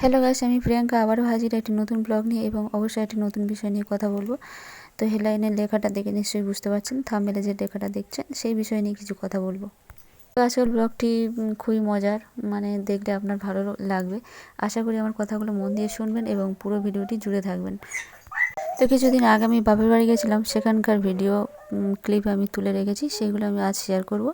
Hello guys আমি প্রিয়াঙ্কা আবারও হাজির একটি নতুন ব্লগ নিয়ে এবং অবশ্যই একটি নতুন বিষয় নিয়ে কথা বলব। তো হেডলাইনের লেখাটা দেখে নিশ্চয়ই বুঝতে পারছেন থামমেলে যে লেখাটা দেখছেন, সেই বিষয় নিয়ে কিছু কথা বলব। তো আসল ব্লগটি খুবই মজার মানে দেখলে আপনার ভালো লাগবে। আশা করি আমার কথাগুলো মন দিয়ে শুনবেন এবং পুরো ভিডিওটি জুড়ে থাকবেন। তো কিছুদিন আগে আমি বাপের বাড়ি গেছিলাম, সেখানকার ভিডিও ক্লিপ আমি তুলে রেখেছি, সেগুলো আমি আজ শেয়ার করব।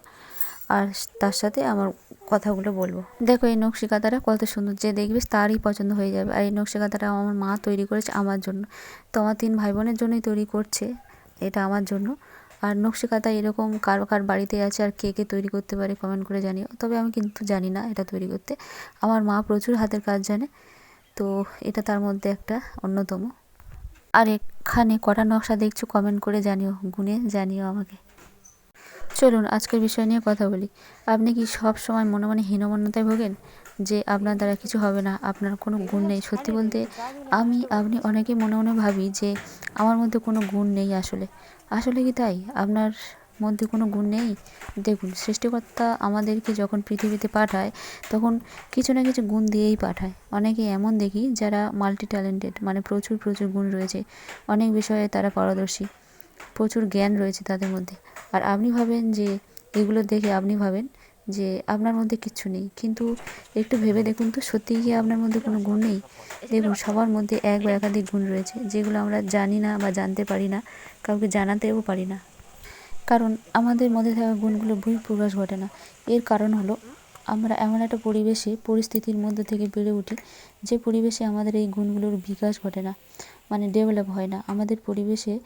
আর তার সাথে আমার কথাগুলো বলব। দেখো এই নকশি কাঁথাটা কত সুন্দর, যে দেখবে তারই পছন্দ হয়ে যাবে। আর এই নকশি কাঁথাটা আমার মা তৈরি করেছে আমার জন্য। তো আমার তিন ভাই বোনের জন্যই তৈরি করছে এটা আমার জন্য। আর নকশি এরকম কার কার বাড়িতে আছে আর কে কে তৈরি করতে পারে কমেন্ট করে জানিও। তবে আমি কিন্তু জানি না এটা তৈরি করতে। আমার মা প্রচুর হাতের কাজ জানে। তো এটা তার মধ্যে একটা অন্যতম। আর এখানে কটা নকশা দেখছ কমেন্ট করে জানিও, গুনে জানিও আমাকে। চলুন আজকের বিষয় নিয়ে কথা বলি। আপনি কি সব সময় মনে মনে হীনমন্যতায় ভোগেন? যে আপনার দ্বারা কিছু হবে না, আপনার কোনো গুণ নেই। সত্যি বলতে, আমি, আপনি অনেকেই মনে মনে ভাবি যে আমার মধ্যে কোনো গুণ নেই আসলে। আসলে কি তাই? আপনার মধ্যে কোনো গুণ নেই? দেখুন, সৃষ্টিকর্তা আমাদেরকে যখন পৃথিবীতে পাঠায়, তখন কিছু না কিছু গুণ দিয়েই পাঠায়। অনেকে এমন দেখি যারা মাল্টি ট্যালেন্টেড মানে প্রচুর প্রচুর গুণ রয়েছে। অনেক বিষয়ে তারা পারদর্শী। প্রচুর জ্ঞান রয়েছে তাদের মধ্যে। আর আপনি ভাবেন যে, এগুলো দেখে আপনি ভাবেন যে, আপনার মধ্যে কিচ্ছু নেই। কিন্তু একটু ভেবে দেখুন তো, সত্যিই কি আপনার মধ্যে কোনো গুণ নেই? দেখুন, সবার মধ্যে এক বা একাধিক গুণ রয়েছে, যেগুলো আমরা জানি না বা জানতে পারি না, কাউকে জানাতেও পারি না। কারণ আমাদের মধ্যে থাকা গুণগুলো বহিঃপ্রকাশ ঘটে না। এর কারণ হলো, আমরা এমন একটা পরিবেশে, পরিস্থিতির মধ্যে থেকে বেড়ে উঠি, যে পরিবেশে আমাদের এই গুণগুলোর বিকাশ ঘটে না মানে ডেভেলপ হয় না। আমাদের পরিবেশে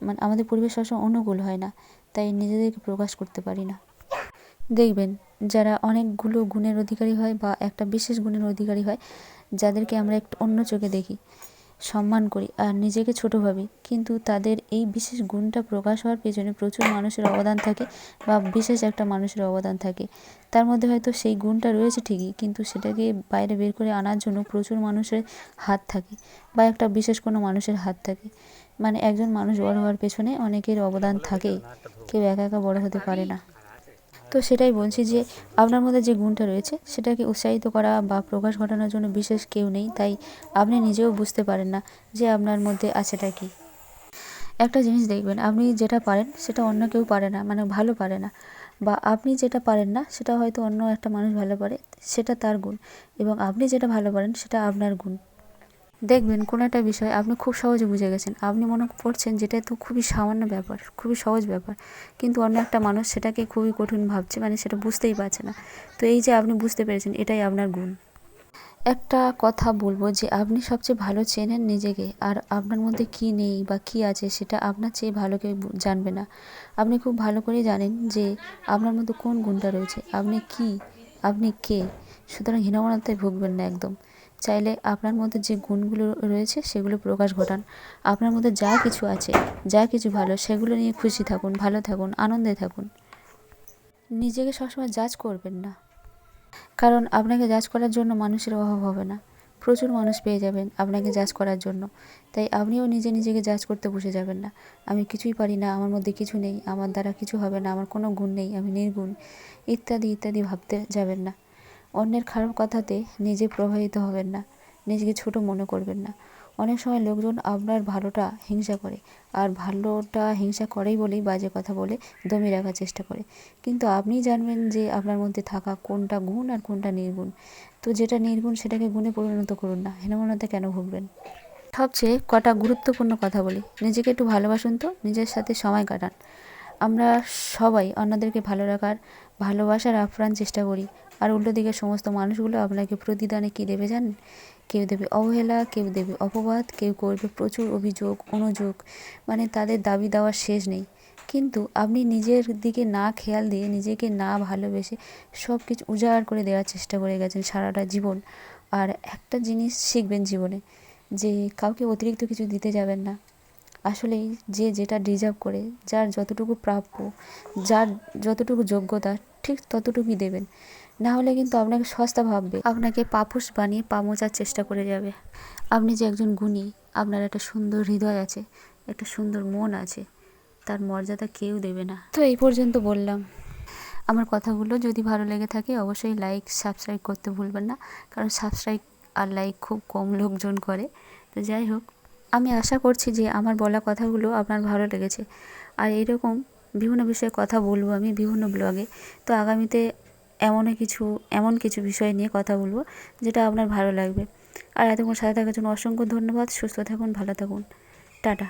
মানে আমাদের পরিবেশ সবসময় অনুকূল হয় না, তাই নিজেদেরকে প্রকাশ করতে পারি না। দেখবেন, যারা অনেকগুলো গুণের অধিকারী হয় বা একটা বিশেষ গুণের অধিকারী হয়, যাদেরকে আমরা একটু অন্য চোখে দেখি, সম্মান করি আর নিজেকে ছোট ভাবি। কিন্তু তাদের এই বিশেষ গুণটা প্রকাশ হওয়ার পেছনে প্রচুর মানুষের অবদান থাকে বা বিশেষ একটা মানুষের অবদান থাকে। তার মধ্যে হয়তো সেই গুণটা রয়েছে ঠিকই, কিন্তু সেটাকে বাইরে বের করে আনার জন্য প্রচুর মানুষের হাত থাকে বা একটা বিশেষ কোনো মানুষের হাত থাকে। মানে একজন মানুষ বড় হওয়ার পেছনে অনেকের অবদান থাকে কেউ একা একা বড় হতে পারে না। তো সেটাই বলছি যে, আপনার মধ্যে যে গুণটা রয়েছে, সেটাকে উৎসাহিত করা বা প্রকাশ ঘটানোর জন্য বিশেষ কেউ নেই, তাই আপনি নিজেও বুঝতে পারেন না যে আপনার মধ্যে আছেটা কি। একটা জিনিস দেখবেন, আপনি যেটা পারেন, সেটা অন্য কেউ পারে না মানে ভালো পারে না। বা আপনি যেটা পারেন না, সেটা হয়তো অন্য একটা মানুষ ভালো পারে, সেটা তার গুণ। এবং আপনি যেটা ভালো পারেন, সেটা আপনার গুণ। দেখবেন কোনো একটা বিষয় আপনি খুব সহজে বুঝে গেছেন। আপনি মনে করছেন যেটা তো খুবই সামান্য ব্যাপার, খুবই সহজ ব্যাপার। কিন্তু অন্য একটা মানুষ সেটাকে খুবই কঠিন ভাবছে মানে সেটা বুঝতেই পারছে না। তো এই যে আপনি বুঝতে পেরেছেন, এটাই আপনার গুণ। একটা কথা বলব যে আপনি সবচেয়ে ভালো চেনেন নিজেকে, আর আপনার মধ্যে কি নেই বা কি আছে সেটা আপনার চেয়ে ভালো কেউ জানবে না। আপনি খুব ভালো করেই জানেন যে আপনার মধ্যে কোন গুণটা রয়েছে। আপনি কি? আপনি কে? সুতরাং হীনমন্যতায় ভুগবেন না একদম। চাইলে আপনার মধ্যে যে গুণগুলো রয়েছে সেগুলো প্রকাশ ঘটান। আপনার মধ্যে যা কিছু আছে, যা কিছু ভালো, সেগুলো নিয়ে খুশি থাকুন, ভালো থাকুন, আনন্দে থাকুন। নিজেকে সবসময় জাজ করবেন না। কারণ আপনাকে জাজ করার জন্য মানুষের অভাব হবে না। প্রচুর মানুষ পেয়ে যাবেন আপনাকে জাজ করার জন্য। তাই আপনিও নিজে নিজেকে জাজ করতে বসে যাবেন না। আমি কিছুই পারি না, আমার মধ্যে কিছু নেই, আমার দ্বারা কিছু হবে না, আমার কোনো গুণ নেই, আমি নির্গুণ। ইত্যাদি ইত্যাদি ভাবতে যাবেন না। অন্যের খারাপ কথাতে নিজে প্রভাবিত হবেন না, নিজেকে ছোট মনে করবেন না। অনেক সময় লোকজন আপনার ভালোটা হিংসা করে, আর ভালোটা হিংসা করেই বলেই বাজে কথা বলে দমিয়ে রাখার চেষ্টা করে। কিন্তু আপনি জানবেন যে আপনার মধ্যে থাকা কোনটা গুণ আর কোনটা নির্গুণ। তো যেটা নির্গুণ সেটাকে গুণে পরিণত করুন না, হীনমন্যতা কেন ভুগবেন? সবচেয়ে কটা গুরুত্বপূর্ণ কথা বলি। নিজেকে একটু ভালোবাসুন তো, নিজের সাথে সময় কাটান। আমরা সবাই অন্যদেরকে ভালো রাখার ভালোবাসার আপ্রাণ চেষ্টা করি। আর উল্টো দিকের সমস্ত মানুষগুলো আপনাকে প্রতিদানে কী দেবে জানেন? কেউ দেবে অবহেলা, কেউ দেবে অপবাদ, কেউ করবে প্রচুর অভিযোগ, অনুযোগ। মানে তাদের দাবি দেওয়ার শেষ নেই। কিন্তু আপনি নিজের দিকে না খেয়াল দিয়ে নিজেকে না ভালোবেসে সব কিছু উজাড় করে দেওয়ার চেষ্টা করে গেছেন সারাটা জীবন। আর একটা জিনিস শিখবেন জীবনে, যে কাউকে অতিরিক্ত কিছু দিতে যাবেন না। আসলেই যে যেটা ডিজার্ভ করে, যার যতটুকু প্রাপ্য, যার যতটুকু যোগ্যতা, ঠিক ততটুকুই দেবেন। না হলে কিন্তু আপনাকে সস্তা ভাববে। আপনাকে পাপুস বানিয়ে পা মোচার চেষ্টা করে যাবে। আপনি যে একজন গুণী, আপনার একটা সুন্দর হৃদয় আছে, একটা সুন্দর মন আছে, তার মর্যাদা কেউ দেবে না। তো এই পর্যন্ত বললাম। আমার কথাগুলো যদি ভালো লেগে থাকে, অবশ্যই লাইক সাবস্ক্রাইব করতে ভুলবেন না। কারণ সাবস্ক্রাইব আর লাইক খুব কম লোকজন করে। তো যাই হোক আমি আশা করছি যে আমার বলা কথাগুলো আপনার ভালো লেগেছে। আর এরকম বিভিন্ন বিষয়ে কথা বলব আমি বিভিন্ন ব্লগে তো আগামীতে এমনও কিছু, এমন কিছু বিষয় নিয়ে কথা বলব যেটা আপনার ভালো লাগবে। আর এতক্ষণ সাথে থাকার জন্য অসংখ্য ধন্যবাদ। সুস্থ থাকুন, ভালো থাকুন। টাটা।